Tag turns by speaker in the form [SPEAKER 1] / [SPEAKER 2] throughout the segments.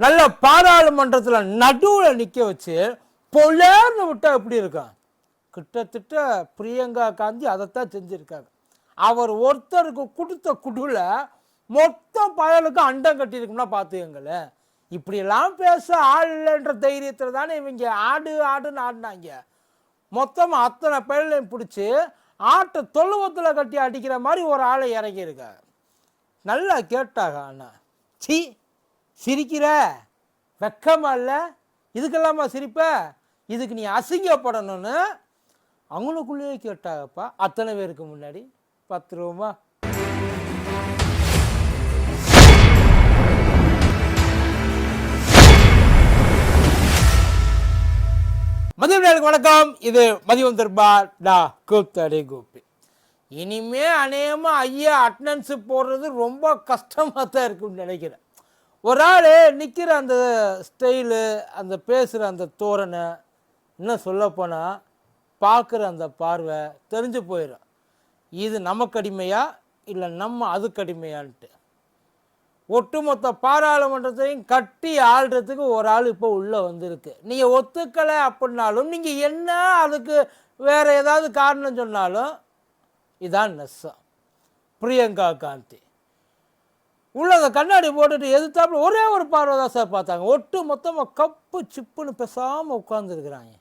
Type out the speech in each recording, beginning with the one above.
[SPEAKER 1] நல்ல பாராளுமன்றத்தில் நடுவில் நிற்க வச்சு பொலேர்னு விட்டால் எப்படி இருக்கும்? கிட்டத்தட்ட பிரியங்கா காந்தி அதைத்தான் செஞ்சுருக்காங்க அவர் ஒருத்தருக்கு கொடுத்த குடுவில் மொத்த பயலுக்கு அண்டம் கட்டியிருக்கும்னா பார்த்துக்கங்களேன் இப்படியெல்லாம் பேச ஆள் இல்லைன்ற தைரியத்தில் தானே இவங்க ஆடு ஆடுன்னு ஆடினாங்க. மொத்தமாக அத்தனை பயலையும் பிடிச்சி ஆட்டை தொழுவத்தில் கட்டி அடிக்கிற மாதிரி ஒரு ஆளை இறங்கியிருக்காங்க நல்லா கேட்டாங்க அண்ணா. சி சிரிக்கிற? வெக்கமா இல்லை? இதுக்கெல்லாமா சிரிப்ப? இதுக்கு நீ அசிங்கப்படணும்னு? அவங்களுக்குள்ளேயே கேட்டாங்கப்பா அத்தனை பேருக்கு முன்னாடி. பத்து ரூபா மதியம் வணக்கம். இது மதியம் தர்பார். டா கூத்தடி கோப்பி. இனிமே அநேகமா ஐயா அட்டனன்ஸ் போடுறது ரொம்ப கஷ்டமாக தான் இருக்கும்னு நினைக்கிறேன். ஒரு ஆள் நிற்கிற அந்த ஸ்டைலு அந்த பேசுகிற அந்த தோரணை இன்னும் சொல்லப்போனால் பார்க்குற அந்த பார்வை தெரிஞ்சு போயிடும் இது நமக்கு அடிமையா இல்லை நம்ம அது கடிமையான்ட்டு. ஒட்டுமொத்த பாராளுமன்றத்தையும் கட்டி ஆள்றதுக்கு ஒரு ஆள் இப்போ உள்ளே வந்திருக்கு. நீங்கள் ஒத்துக்கலை அப்படின்னாலும் நீங்கள் என்ன அதுக்கு வேறு ஏதாவது காரணம் சொன்னாலும் இதான் நெசம். பிரியங்கா காந்தி. உள்ள அந்த கண்ணாடி போட்டுட்டு எதிர்த்தாப்புல ஒரே ஒரு பார்வை தான் சார் பார்த்தாங்க. ஒட்டு மொத்தமாக கப்பு சிப்புன்னு பேசாமல் உட்காந்துருக்குறாங்க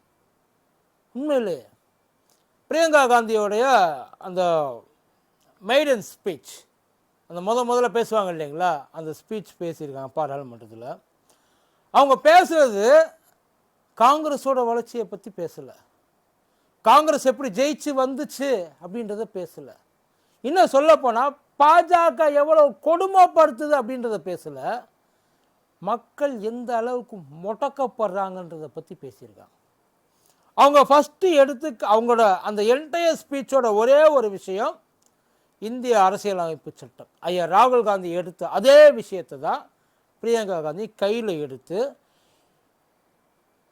[SPEAKER 1] உண்மையிலே. பிரியங்கா காந்தியோடைய அந்த மெய்டன் ஸ்பீச் அந்த முத முதல்ல பேசுவாங்க இல்லைங்களா? அந்த ஸ்பீச் பேசியிருக்காங்க பாராளுமன்றத்தில் அவங்க பேசுகிறது காங்கிரஸோட வளர்ச்சியை பற்றி பேசலை. காங்கிரஸ் எப்படி ஜெயிச்சு வந்துச்சு அப்படின்றத பேசலை. இன்னும் சொல்லப்போனால் பாஜக எவ்வளோ கொடுமைப்படுத்துது அப்படின்றத பேசலை. மக்கள் எந்த அளவுக்கு முடக்கப்படுறாங்கன்றத பற்றி பேசியிருக்காங்க. அவங்க ஃபஸ்ட்டு எடுத்து அவங்களோட அந்த என்டையர் ஸ்பீச்சோட ஒரே ஒரு விஷயம் இந்திய அரசியலமைப்பு சட்டம். ஐயா ராகுல் காந்தி எடுத்த அதே விஷயத்தை தான் பிரியங்கா காந்தி கையில் எடுத்து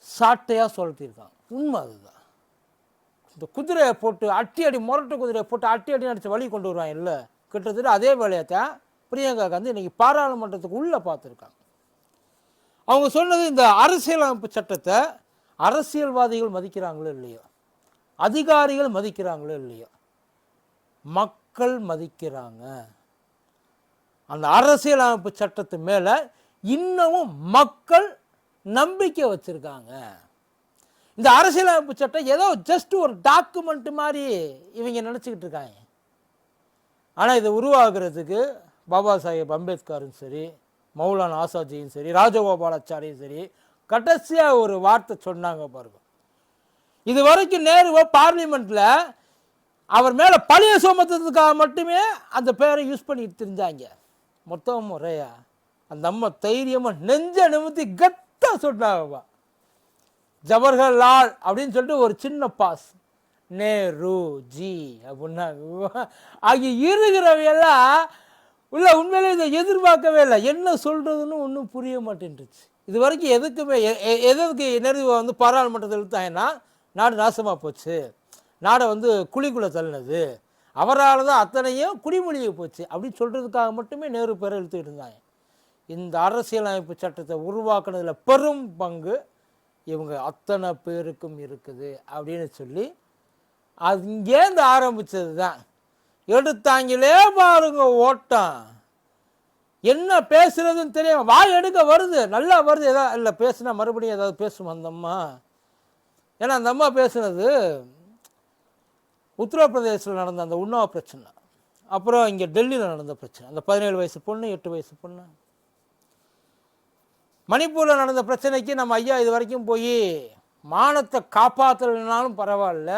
[SPEAKER 1] சாட்டையாக சொல்லியிருக்காங்க. உண்மை அதுதான். இந்த குதிரையை போட்டு அட்டி அடி முரட்டு குதிரையை போட்டு அட்டி அடி அடித்து வழி கொண்டு வருவாங்க இல்லை. கிட்டத்தட்ட அதே வேலையை தான் பிரியங்கா காந்தி இன்றைக்கி பாராளுமன்றத்துக்கு உள்ளே பார்த்துருக்காங்க. அவங்க சொன்னது இந்த அரசியலமைப்பு சட்டத்தை அரசியல்வாதிகள் மதிக்கிறாங்களோ இல்லையோ அதிகாரிகள் மதிக்கிறாங்களோ இல்லையோ மக்கள் மதிக்கிறாங்க. அந்த அரசியலமைப்பு சட்டத்து மேலே இன்னமும் மக்கள் நம்பிக்கை வச்சுருக்காங்க. இந்த அரசியலமைப்பு சட்டம் ஏதோ ஜஸ்ட் ஒரு டாக்குமெண்ட் மாதிரி இவங்க நினச்சிக்கிட்டு இருக்காங்க. ஆனால் இதை உருவாகிறதுக்கு பாபா சாஹேப் அம்பேத்கரும் சரி மௌலான ஆசாஜியும் சரி ராஜகோபாலாச்சாரியும் சரி கடைசியாக ஒரு வார்த்தை சொன்னாங்க பாருங்க. இது வரைக்கும் நேருவோ பார்லிமெண்ட்டில் அவர் மேலே பழைய சுமத்துறதுக்காக மட்டுமே அந்த பேரை யூஸ் பண்ணிட்டு தெரிஞ்சாங்க மொத்தம் முறையா அந்த அம்மா தைரியமாக நெஞ்ச நிமித்தி கத்தா சொன்னாங்கப்பா. ஜவஹர்லால் அப்படின்னு சொல்லிட்டு ஒரு சின்ன பாஸ். நேரு ஜி அப்படின்னா ஆகிய இருக்கிறவையெல்லாம் உள்ள உண்மையிலே இதை எதிர்பார்க்கவே இல்லை. என்ன சொல்கிறதுன்னு ஒன்றும் புரிய மாட்டேன்ருச்சு இது வரைக்கும் எதுக்குமே எ- எ- எதுக்கு நேரு வந்து பாராளுமன்றத்தில் இழுத்தாங்கன்னா நாடு நாசமாக போச்சு. நாடை வந்து குழிக்குள்ளே தள்ளினது. அவரால் தான் அத்தனையும் குடிமொழியை போச்சு. அப்படின்னு சொல்கிறதுக்காக மட்டுமே நேரு பேரை இழுத்துக்கிட்டு இருந்தாங்க. இந்த அரசியலமைப்பு சட்டத்தை உருவாக்குனதில் பெரும் பங்கு இவங்க அத்தனை பேருக்கும் இருக்குது அப்படின்னு சொல்லி அது இங்கேருந்து ஆரம்பிச்சது தான். எடுத்தாங்களே பாருங்க ஓட்டம். என்ன பேசுகிறதுன்னு தெரியும் வாய் எடுக்க வருது நல்லா வருது. ஏதாவது இல்லை பேசுனா மறுபடியும் ஏதாவது பேசும் அந்த அம்மா? ஏன்னா அந்த அம்மா பேசுனது உத்தரப்பிரதேசில் நடந்த அந்த உண்ணாவ பிரச்சனை. அப்புறம் இங்கே டெல்லியில் நடந்த பிரச்சனை. அந்த பதினேழு வயசு பொண்ணு எட்டு வயசு பொண்ணு. மணிப்பூரில் நடந்த பிரச்சனைக்கு நம்ம ஐயா இது வரைக்கும் போய் மானத்தை காப்பாற்றலைனாலும் பரவாயில்ல.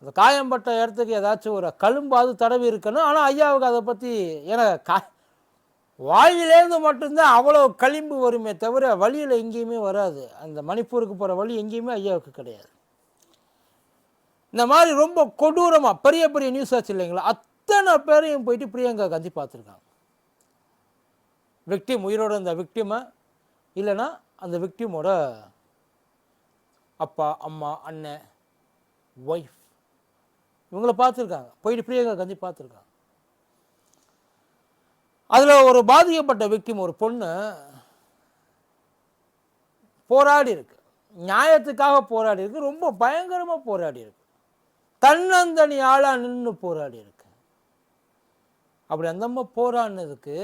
[SPEAKER 1] அந்த காயம்பட்ட இடத்துக்கு ஏதாச்சும் ஒரு கழும்பாவது தடவி இருக்கணும். ஆனால் ஐயாவுக்கு அதை பற்றி ஏன்னா கா வாயிலேருந்து மட்டும்தான் அவ்வளோ களிம்பு வருமே தவிர வழியில் எங்கேயுமே வராது. அந்த மணிப்பூருக்கு போகிற வழி எங்கேயுமே ஐயாவுக்கு கிடையாது. இந்த மாதிரி ரொம்ப கொடூரமாக பெரிய பெரிய நியூஸ் ஆச்சு இல்லைங்களா? அத்தனை பேரையும் போயிட்டு பிரியங்கா காந்தி பார்த்துருக்காங்க. விக்டிம் உயிரோட இந்த விக்டிமை இல்லைன்னா அந்த விக்டிமோட அப்பா அம்மா அண்ணன் ஒய்ஃப் இவங்கள பார்த்துருக்காங்க. போயிட்டு பிரியங்கா காந்தி பார்த்துருக்காங்க. அதில் ஒரு பாதிக்கப்பட்ட விக்டிம் ஒரு பொண்ணு போராடி இருக்கு. நியாயத்துக்காக போராடி இருக்கு. ரொம்ப பயங்கரமாக போராடி இருக்கு. தன்னந்தனி ஆளாக நின்று போராடி இருக்கு. அப்படி அந்த அம்மா போராடினதுக்கு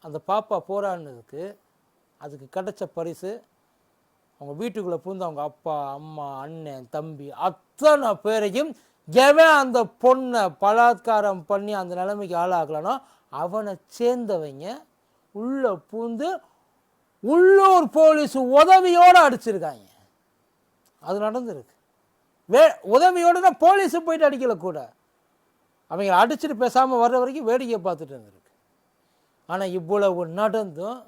[SPEAKER 1] அந்த பாப்பா போராடினதுக்கு அதுக்கு கிடைச்ச பரிசு அவங்க வீட்டுக்குள்ளே பூந்து அவங்க அப்பா அம்மா அண்ணன் தம்பி அத்தனை பேரையும் எவன் அந்த பொண்ணை பலாத்காரம் பண்ணி அந்த நிலைமைக்கு ஆளாகலனோ அவனை சேர்ந்தவங்க உள்ளே பூந்து உள்ளூர் போலீஸ் உதவியோடு அடிச்சிருக்காங்க. அது நடந்திருக்கு. வே உதவியோடுனா போலீஸு போயிட்டு அடிக்கல கூட. அவங்க அடிச்சுட்டு பேசாமல் வர்ற வரைக்கும் வேடிக்கை பார்த்துட்டு இருந்திருக்கு. ஆனால் இவ்வளவு நடந்தும்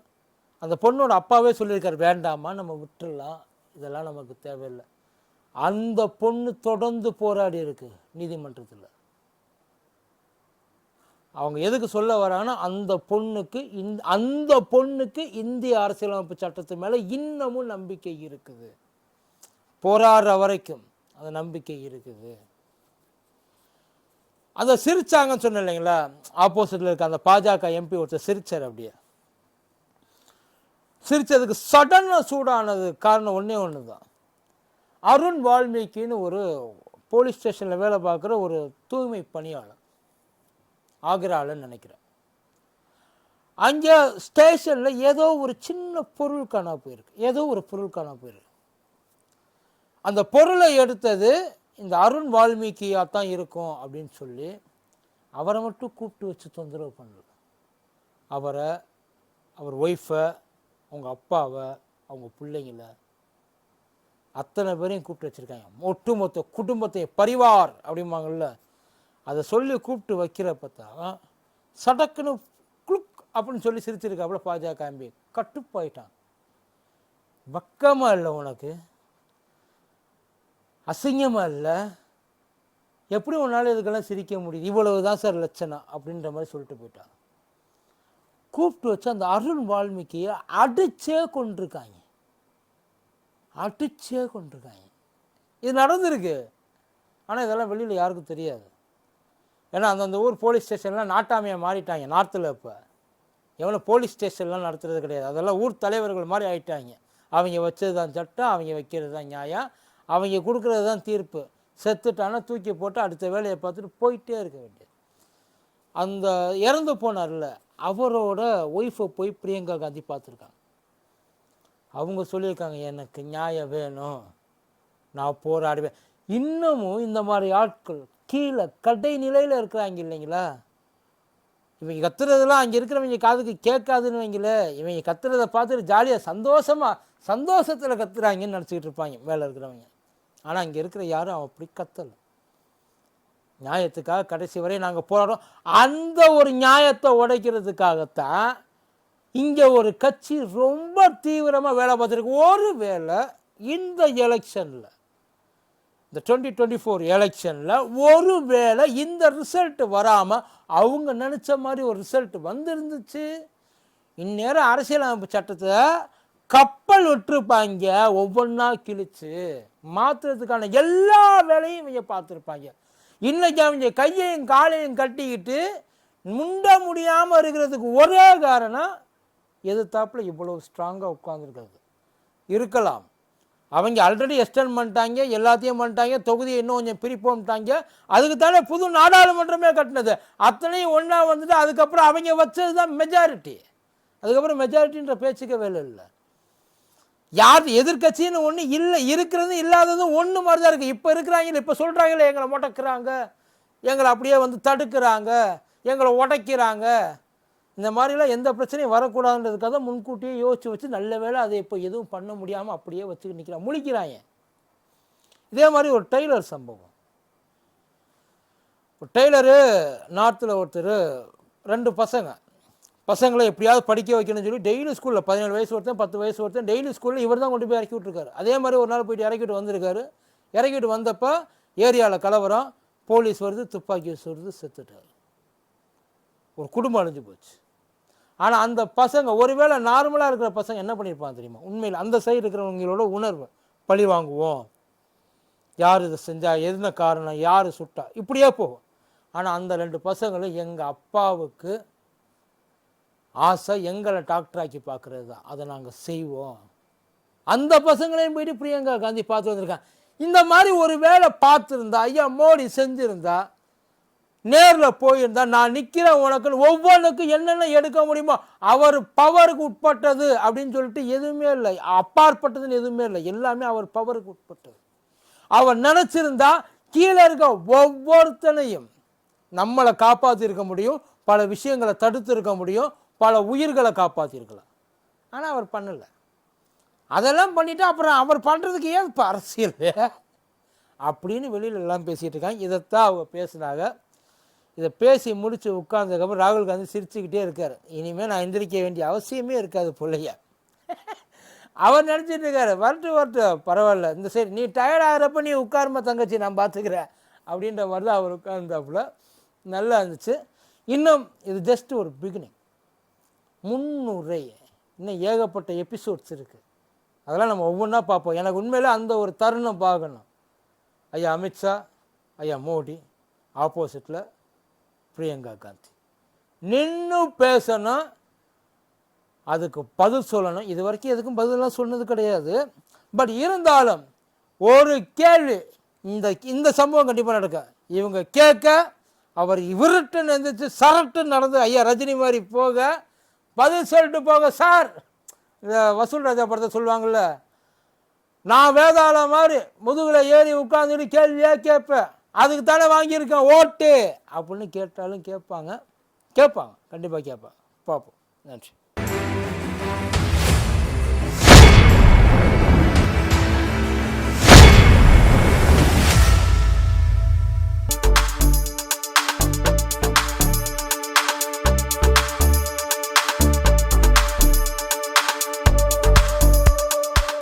[SPEAKER 1] அந்த பொண்ணோட அப்பாவே சொல்லியிருக்காரு வேண்டாமா நம்ம விட்டுடலாம். இதெல்லாம் நமக்கு தேவையில்லை. அந்த பொண்ணு தொடர்ந்து போராடி இருக்கு நீதிமன்றத்தில். அவங்க எதுக்கு சொல்ல வராங்கன்னா அந்த பொண்ணுக்கு இந்த அந்த பொண்ணுக்கு இந்திய அரசியலமைப்பு சட்டத்து மேலே இன்னமும் நம்பிக்கை இருக்குது. போராடுற வரைக்கும் அந்த நம்பிக்கை இருக்குது. அதை சிரிச்சாங்கன்னு சொன்னேன் இல்லைங்களா? ஆப்போசிட்டில் இருக்க அந்த பாஜக எம்பி ஒருத்தர் சிரிச்சார் அப்படியே. சிரிச்சதுக்கு சடனாக சூடானது காரணம் ஒன்றே ஒன்று தான் அருண் வால்மீகின்னு ஒரு போலீஸ் ஸ்டேஷனில் வேலை பார்க்குற ஒரு தூய்மை பணியாளர். ஆக்ராலன்னு நினைக்கிறேன். அங்கே ஸ்டேஷனில் ஏதோ ஒரு சின்ன பொருள் காணா போயிருக்கு. ஏதோ ஒரு பொருள் காணா போயிருக்கு. அந்த பொருளை எடுத்தது இந்த அருண் வால்மீகியாக தான் இருக்கும் அப்படின்னு சொல்லி அவரை மட்டும் கூப்பிட்டு வச்சு தொந்தரவு பண்ணல. அவரை அவர் ஒய்ஃபை அவங்க அப்பாவை அவங்க பிள்ளைங்கள அத்தனை பேரையும் கூப்பிட்டு வச்சுருக்காங்க. ஒட்டுமொத்த குடும்பத்தை பரிவார் அப்படிம்பாங்கள்ல அதை சொல்லி கூப்பிட்டு வைக்கிறப்ப தான் சடக்குன்னு குளுக் அப்படின்னு சொல்லி சிரிச்சிருக்காப்புல பாஜக எம்பி. கட்டுப்பாயிட்டான். வெக்கமாக இல்லை உனக்கு? அசிங்கமாக இல்லை? எப்படி உன்னால் இதுக்கெல்லாம் சிரிக்க முடியுது? இவ்வளவு தான் சார் லட்சணம் அப்படின்ற மாதிரி சொல்லிட்டு போயிட்டான். கூப்பிட்டு வச்சு அந்த அருண் வால்மீகியை அடிச்சே கொண்டிருக்காங்க. அடிச்சே கொண்டிருக்காங்க. இது நடந்திருக்கு. ஆனால் இதெல்லாம் வெளியில் யாருக்கும் தெரியாது. ஏன்னா அந்தந்த ஊர் போலீஸ் ஸ்டேஷன்லாம் நாட்டாமையாக மாறிட்டாங்க நார்த்தில் இப்போ. எவ்வளோ போலீஸ் ஸ்டேஷன்லாம் நடத்துறது கிடையாது. அதெல்லாம் ஊர் தலைவர்கள் மாதிரி ஆயிட்டாங்க. அவங்க வச்சது தான் சட்டம் அவங்க வைக்கிறது தான் நியாயம். அவங்க கொடுக்குறது தான் தீர்ப்பு. செத்துட்டானா தூக்கி போட்டு அடுத்த வேலையை பார்த்துட்டு போயிட்டே இருக்க வேண்டியது. அந்த இறந்து போனார்ல. அவரோட ஒய்ஃபை போய் பிரியங்கா காந்தி பார்த்துருக்காங்க. அவங்க சொல்லியிருக்காங்க எனக்கு நியாயம் வேணும். நான் போராடுவேன். இன்னமும் இந்த மாதிரி ஆட்கள் கீழே கடை நிலையில் இருக்கிறாங்க இல்லைங்களா? இவங்க கத்துறதெல்லாம் அங்கே இருக்கிறவங்க காதுக்கு கேட்காதுன்னு வைங்களே இவங்க கத்துறதை பார்த்துட்டு ஜாலியாக சந்தோஷமாக சந்தோஷத்தில் கத்துறாங்கன்னு நினச்சிக்கிட்டு இருப்பாங்க மேலே இருக்கிறவங்க. ஆனால் அங்கே இருக்கிற யாரும் அவன் அப்படி கத்தலை. நியாயத்துக்காக கடைசி வரை நாங்கள் போராடுறோம். அந்த ஒரு நியாயத்தை உடைக்கிறதுக்காகத்தான் இங்கே ஒரு கட்சி ரொம்ப தீவிரமாக வேலை பார்த்துருக்கு. ஒரு வேளை இந்த எலெக்ஷனில் இந்த டுவெண்ட்டி டுவெண்ட்டி ஃபோர் எலெக்ஷனில் ஒரு வேளை இந்த ரிசல்ட் வராமல் அவங்க நினச்ச மாதிரி ஒரு ரிசல்ட் வந்துருந்துச்சு. இந்நேரம் அரசியலமைப்பு சட்டத்தை கப்பல் விட்டுருப்பாங்க. ஒவ்வொன்றா கிழிச்சு மாற்றுறதுக்கான எல்லா வேலையும் இவங்க பார்த்துருப்பாங்க. இன்னைக்கு அவங்க கையையும் காலையும் கட்டிக்கிட்டு முண்ட முடியாமல் இருக்கிறதுக்கு ஒரே காரணம் எதிர்த்தாப்பில் இவ்வளோ ஸ்ட்ராங்காக உட்காந்துருக்கிறது இருக்கலாம். அவங்க ஆல்ரெடி எக்ஸ்டெண்ட் பண்ணிட்டாங்க எல்லாத்தையும் பண்ணிட்டாங்க தொகுதியை இன்னும் கொஞ்சம் பிரிப்போம்ட்டாங்க அதுக்கு தானே புது நாடாளுமன்றமே கட்டினது. அத்தனையும் ஒன்றா வந்துட்டு அதுக்கப்புறம் அவங்க வச்சது தான் மெஜாரிட்டி அதுக்கப்புறம் மெஜாரிட்டின்ற பேச்சுக்கே வேலை இல்லை. யார் எதிர்க்கட்சின்னு ஒன்று இல்லை இருக்கிறது இல்லாததும் ஒன்று மாதிரி தான் இருக்குது இப்போ இருக்கிறாங்களே இப்போ சொல்கிறாங்களே எங்களை முடக்கிறாங்க எங்களை அப்படியே வந்து தடுக்கிறாங்க எங்களை உடைக்கிறாங்க. இந்த மாதிரிலாம் எந்த பிரச்சனையும் வரக்கூடாதுன்றதுக்காக தான் முன்கூட்டியே யோசிச்சு வச்சு நல்ல வேளை அதை இப்போ எதுவும் பண்ண முடியாமல் அப்படியே வச்சுக்கிட்டு நிற்கிறான் முழிக்கிறாங்க. இதே மாதிரி ஒரு டெய்லர் சம்பவம். டெய்லரு நார்த்தில் ஒருத்தர் ரெண்டு பசங்க. பசங்களை எப்படியாவது படிக்க வைக்கணும்னு சொல்லி டெய்லி ஸ்கூலில் பதினேழு வயசு ஒருத்தன் பத்து வயசு ஒருத்தன் டெய்லி ஸ்கூலில் இவர் தான் கொண்டு போய் இறக்கி விட்ருக்காரு அதே மாதிரி ஒரு நாள் போயிட்டு இறக்கிட்டு வந்திருக்காரு. இறக்கிட்டு வந்தப்போ ஏரியாவில் கலவரம் போலீஸ் வருது துப்பாக்கி வச்சு வருது செத்துட்டார். ஒரு குடும்பம் அழிஞ்சு போச்சு. ஆனால் அந்த பசங்க ஒருவேளை நார்மலாக இருக்கிற பசங்க என்ன பண்ணியிருப்பாங்க தெரியுமா? உண்மையில் அந்த சைடு இருக்கிறவங்களோட உணர்வு. பழி வாங்குவோம். யார் இதை செஞ்சா எதுன காரணம் யார் சுட்டா? இப்படியே போகும். ஆனால் அந்த ரெண்டு பசங்களும் எங்கள் அப்பாவுக்கு ஆசை எங்களை டாக்டராக்கி பார்க்குறது தான். அதை நாங்கள் செய்வோம். அந்த பசங்களையும் போயிட்டு பிரியங்கா காந்தி பார்த்து வந்திருக்காங்க. இந்த மாதிரி ஒரு வேலை பார்த்துருந்தா ஐயா மோடி செஞ்சுருந்தா நேரில் போயிருந்தா நான் நிற்கிறேன் உனக்குன்னு ஒவ்வொன்றுக்கும் என்னென்ன எடுக்க முடியுமோ அவர் பவருக்கு உட்பட்டது அப்படின்னு சொல்லிட்டு எதுவுமே இல்லை. அப்பாற்பட்டதுன்னு எதுவுமே இல்லை. எல்லாமே அவர் பவருக்கு உட்பட்டது. அவர் நினச்சிருந்தா கீழே இருக்க ஒவ்வொருத்தனையும் நம்மளை காப்பாற்றிருக்க முடியும் பல விஷயங்களை தடுத்து இருக்க முடியும் பல உயிர்களை காப்பாற்றிருக்கலாம் ஆனால் அவர் பண்ணலை. அதெல்லாம் பண்ணிவிட்டு அப்புறம் அவர் பண்ணுறதுக்கு ஏன் இப்போ அரசியல்? அப்படின்னு வெளியில் எல்லாம் பேசிகிட்டு இருக்காங்க. இதைத்தான் அவங்க பேசுனாங்க. இதை பேசி முடித்து உட்கார்ந்ததுக்கப்புறம் ராகுல் காந்தி சிரிச்சுக்கிட்டே இருக்கார். இனிமேல் நான் எந்திரிக்க வேண்டிய அவசியமே இருக்காது பிள்ளைய அவர் நினச்சிட்டு இருக்காரு வரட்டு வரட்டு பரவாயில்ல. இந்த சரி நீ டயர்ட் ஆகிறப்ப நீ உட்காருமா தங்கச்சி நான் பார்த்துக்கிறேன் அப்படின்ற மாதிரி தான் அவர் உட்கார்ந்தாப்புல. நல்லா இருந்துச்சு. இன்னும் இது ஜஸ்ட் ஒரு பிகினிங் முன்னுரை. இன்னும் ஏகப்பட்ட எபிசோட்ஸ் இருக்குது அதெல்லாம் நம்ம ஒவ்வொன்றா பார்ப்போம். எனக்கு உண்மையில் அந்த ஒரு தருணம் பார்க்கணும். ஐயா அமித்ஷா ஐயா மோடி ஆப்போசிட்டில் பிரியங்கா காந்தி. நின்று பேசணும். அதுக்கு பதில் சொல்லணும். இது வரைக்கும் எதுக்கும் பதிலெலாம் சொன்னது கிடையாது. பட் இருந்தாலும் ஒரு கேள்வி இந்த இந்த சம்பவம் கண்டிப்பாக நடக்க. இவங்க கேட்க அவர் இவருட்டு நடந்துச்சு சரட்டு நடந்து ஐயா ரஜினி மாதிரி போக பதில் சொல்லிட்டு போக சார். இந்த வசூல் ராஜா படத்தை சொல்லுவாங்கள்ல நான் வேதாள மாதிரி முதுகில் ஏறி உட்காந்துட்டு கேள்வியாக கேட்பேன். அதுக்கு தானே வாங்கியிருக்கேன் ஓட்டு. அப்படின்னு கேட்டாலும் கேட்பாங்க. கேட்பாங்க. கண்டிப்பாக கேட்பாங்க. பார்ப்போம். நன்றி.